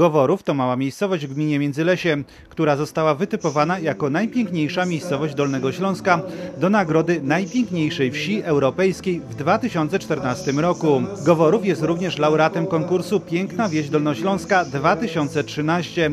Goworów to mała miejscowość w gminie Międzylesie, która została wytypowana jako najpiękniejsza miejscowość Dolnego Śląska do nagrody najpiękniejszej wsi europejskiej w 2014 roku. Goworów jest również laureatem konkursu Piękna Wieś Dolnośląska 2013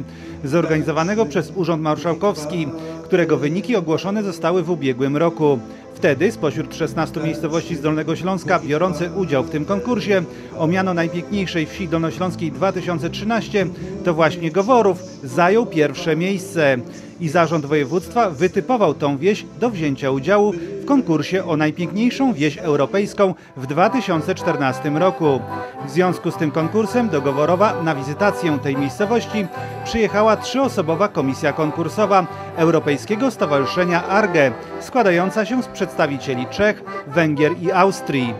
zorganizowanego przez Urząd Marszałkowski, którego wyniki ogłoszone zostały w ubiegłym roku. Wtedy spośród 16 miejscowości z Dolnego Śląska biorące udział w tym konkursie o miano najpiękniejszej wsi dolnośląskiej 2013 to właśnie Goworów zajął pierwsze miejsce i zarząd województwa wytypował tą wieś do wzięcia udziału w konkursie o najpiękniejszą wieś europejską w 2014 roku. W związku z tym konkursem do Goworowa na wizytację tej miejscowości przyjechała trzyosobowa komisja konkursowa Europejskiego Stowarzyszenia ARGE, składająca się z przedstawicieli Czech, Węgier i Austrii.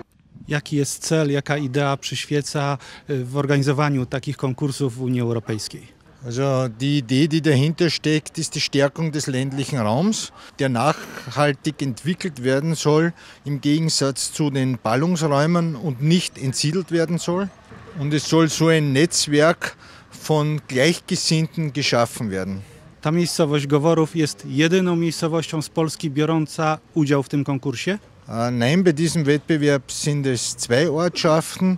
Jaki jest cel, jaka idea przyświeca w organizowaniu takich konkursów w Unii Europejskiej? Also die Idee, die dahinter steckt, ist die Stärkung des ländlichen Raums, der nachhaltig entwickelt werden soll, im Gegensatz zu den Ballungsräumen und nicht entsiedelt werden soll. Und es soll so ein Netzwerk von Gleichgesinnten geschaffen werden. Ta miejscowość Goworów jest jedyną miejscowością z Polski biorąca udział w tym konkursie? Äh, Nein, bei diesem Wettbewerb sind es zwei Ortschaften.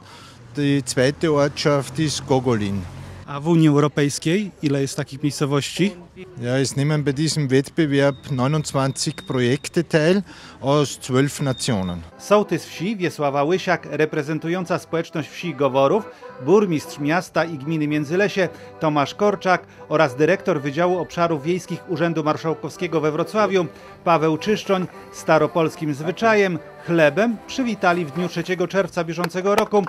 Die zweite Ortschaft ist Gogolin. A w Unii Europejskiej ile jest takich miejscowości? Ja, es nehmen bei diesem Wettbewerb 29 Projekte teil aus zwölf Nationen. Sołtys wsi Wiesława Łysiak, reprezentująca społeczność wsi Goworów, burmistrz miasta i gminy Międzylesie Tomasz Korczak oraz dyrektor Wydziału Obszarów Wiejskich Urzędu Marszałkowskiego we Wrocławiu Paweł Czyszczoń staropolskim zwyczajem chlebem przywitali w dniu 3 czerwca bieżącego roku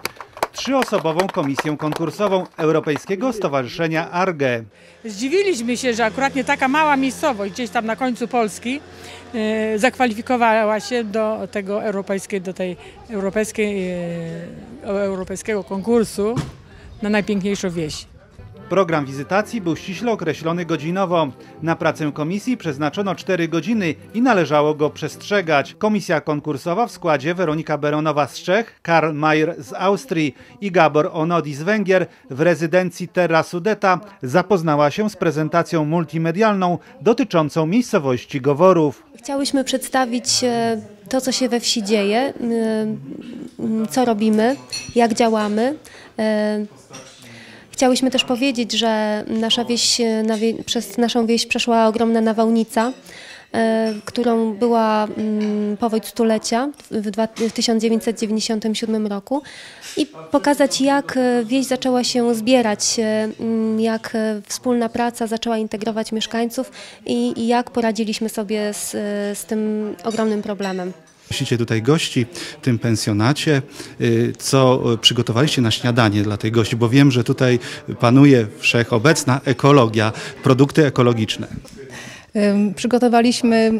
trzyosobową komisję konkursową Europejskiego Stowarzyszenia ARGE. Zdziwiliśmy się, że akurat nie taka mała miejscowość, gdzieś tam na końcu Polski, e, zakwalifikowała się do tego europejskiej, do tej europejskiej, e, europejskiego konkursu na najpiękniejszą wieś. Program wizytacji był ściśle określony godzinowo. Na pracę komisji przeznaczono 4 godziny i należało go przestrzegać. Komisja konkursowa w składzie Weronika Beronowa z Czech, Karl Mayer z Austrii i Gabor Onodi z Węgier w rezydencji Terra Sudeta zapoznała się z prezentacją multimedialną dotyczącą miejscowości Goworów. Chciałyśmy przedstawić e, to, co się we wsi dzieje, e, co robimy, jak działamy. Chciałyśmy też powiedzieć, że nasza wieś, e, przez naszą wieś przeszła ogromna nawałnica, e, którą była mm, powódź stulecia w, dwa, w 1997 roku i pokazać, jak e, wieś zaczęła się zbierać, mm, jak wspólna praca zaczęła integrować mieszkańców i, jak poradziliśmy sobie z, z tym ogromnym problemem. Gościcie tutaj gości w tym pensjonacie. Y, Co y, przygotowaliście na śniadanie dla tych gości? Bo wiem, że tutaj panuje wszechobecna ekologia, produkty ekologiczne. Przygotowaliśmy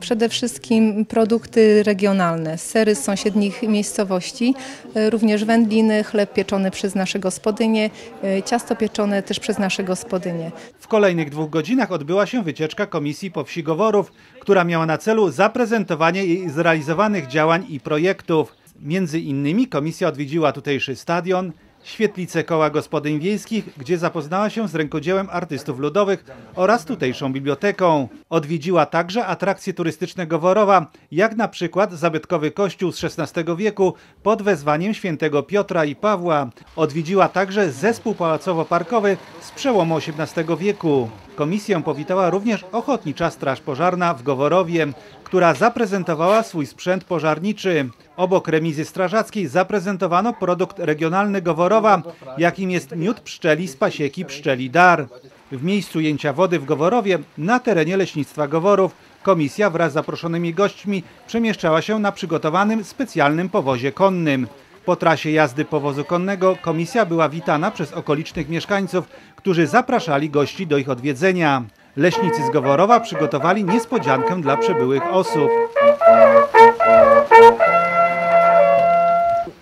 przede wszystkim produkty regionalne, sery z sąsiednich miejscowości, y, również wędliny, chleb pieczony przez nasze gospodynie, y, ciasto pieczone też przez nasze gospodynie. W kolejnych dwóch godzinach odbyła się wycieczka Komisji po wsi Goworów, która miała na celu zaprezentowanie jej zrealizowanych działań i projektów. Między innymi komisja odwiedziła tutejszy stadion, świetlicę koła gospodyń wiejskich, gdzie zapoznała się z rękodziełem artystów ludowych oraz tutejszą biblioteką. Odwiedziła także atrakcje turystyczne Goworowa, jak na przykład zabytkowy kościół z XVI wieku pod wezwaniem świętego Piotra i Pawła. Odwiedziła także zespół pałacowo-parkowy z przełomu XVIII wieku. Komisję powitała również Ochotnicza Straż Pożarna w Goworowie, która zaprezentowała swój sprzęt pożarniczy. Obok remizy strażackiej zaprezentowano produkt regionalny Goworowa, jakim jest miód pszczeli z pasieki Pszczeli Dar. W miejscu jęcia wody w Goworowie, na terenie leśnictwa Goworów, komisja wraz z zaproszonymi gośćmi przemieszczała się na przygotowanym specjalnym powozie konnym. Po trasie jazdy powozu konnego komisja była witana przez okolicznych mieszkańców, którzy zapraszali gości do ich odwiedzenia. Leśnicy z Goworowa przygotowali niespodziankę dla przybyłych osób.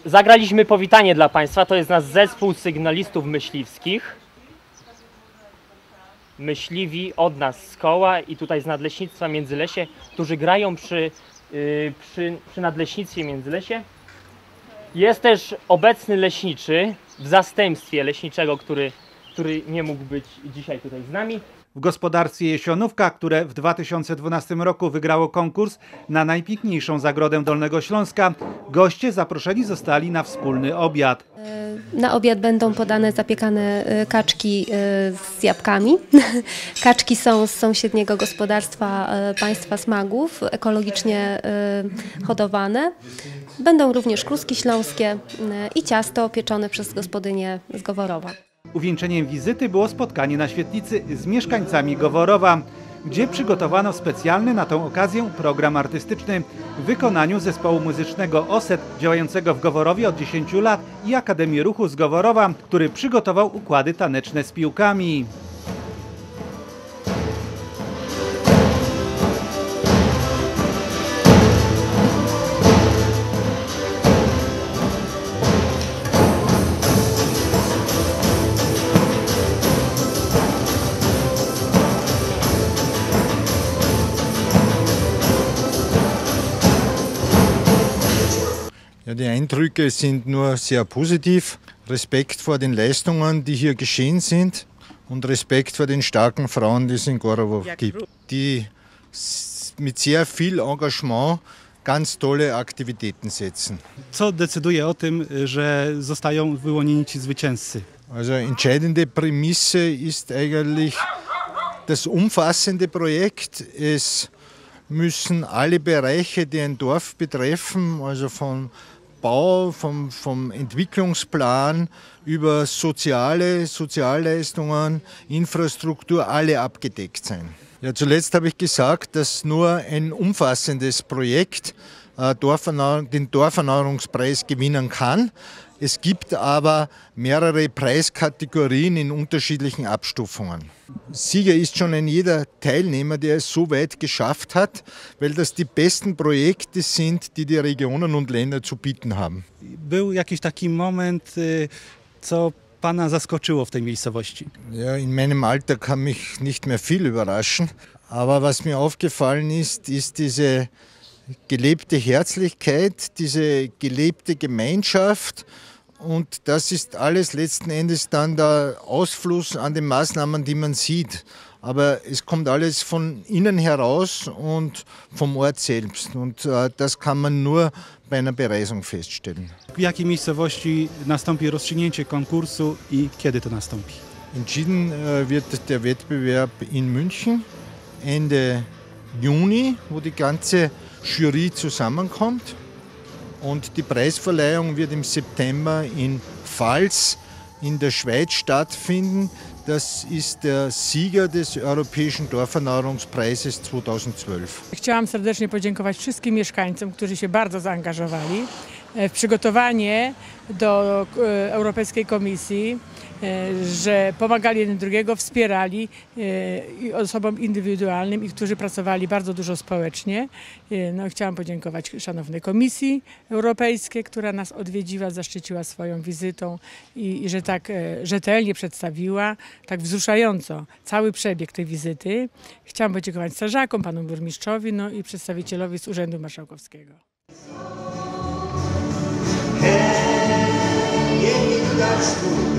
Zagraliśmy powitanie dla Państwa. To jest nasz zespół sygnalistów myśliwskich. Myśliwi od nas z koła i tutaj z Nadleśnictwa Międzylesie, którzy grają przy, yy, przy, przy Nadleśnictwie Międzylesie. Jest też obecny leśniczy w zastępstwie leśniczego, który który nie mógł być dzisiaj tutaj z nami. W gospodarstwie Jesionówka, które w 2012 roku wygrało konkurs na najpiękniejszą zagrodę Dolnego Śląska, goście zaproszeni zostali na wspólny obiad. Na obiad będą podane zapiekane e, kaczki e, z jabłkami. Kaczki są z sąsiedniego gospodarstwa e, państwa Smagów, ekologicznie e, hodowane. Będą również kluski śląskie e, i ciasto pieczone przez gospodynię z Goworowa. Uwieńczeniem wizyty było spotkanie na świetlicy z mieszkańcami Goworowa, gdzie przygotowano specjalny na tą okazję program artystyczny w wykonaniu zespołu muzycznego OSET działającego w Goworowie od 10 lat i Akademii Ruchu z Goworowa, który przygotował układy taneczne z piłkami. Ja, die Eindrücke sind nur sehr positiv. Respekt vor den Leistungen, die hier geschehen sind und Respekt vor den starken Frauen, die es in Gorowo gibt, die mit sehr viel Engagement ganz tolle Aktivitäten setzen. Co decyduje o tym, że zostają wyłonieni ci zwycięzcy? Also entscheidende Prämisse ist eigentlich das umfassende Projekt. Es müssen alle Bereiche, die ein Dorf betreffen, also vom Bau, vom, vom Entwicklungsplan über soziale Sozialleistungen, Infrastruktur, alle abgedeckt sein. Ja, zuletzt habe ich gesagt, dass nur ein umfassendes Projekt äh, den Dorferneuerungspreis gewinnen kann. Es gibt aber mehrere Preiskategorien in unterschiedlichen Abstufungen. Sieger ist schon ein jeder Teilnehmer, der es so weit geschafft hat, weil das die besten Projekte sind, die die Regionen und Länder zu bieten haben. Był jakiś taki moment, y, co pana zaskoczyło w tej miejscowości? Ja, in meinem Alter kann mich nicht mehr viel überraschen. Aber was mir aufgefallen ist, ist diese gelebte Herzlichkeit, diese gelebte Gemeinschaft. Und das ist alles letzten Endes dann der Ausfluss an den Maßnahmen, die man sieht. Aber es kommt alles von innen heraus und vom Ort selbst. Und äh, das kann man nur bei einer Bereisung feststellen. W jakiej miejscowości nastąpi rozstrzygnięcie konkursu i kiedy to nastąpi? Entschieden äh, wird der Wettbewerb in München Ende Juni, wo die ganze Jury zusammenkommt. Und die Preisverleihung wird im September in Pfalz in der Schweiz stattfinden. Das ist der Sieger des Europäischen Dorferneuerungspreises 2012. Chciałam serdecznie podziękować wszystkim mieszkańcom, którzy się bardzo zaangażowali e, w przygotowanie do e, Europejskiej Komisji, e, że pomagali jeden drugiego, wspierali e, osobom indywidualnym i którzy pracowali bardzo dużo społecznie. E, No, chciałam podziękować szanownej Komisji Europejskiej, która nas odwiedziła, zaszczyciła swoją wizytą i, i że tak e, rzetelnie przedstawiła, tak wzruszająco cały przebieg tej wizyty. Chciałam podziękować strażakom, panu burmistrzowi, no i przedstawicielowi z Urzędu Marszałkowskiego. Hey, yeah, that's good,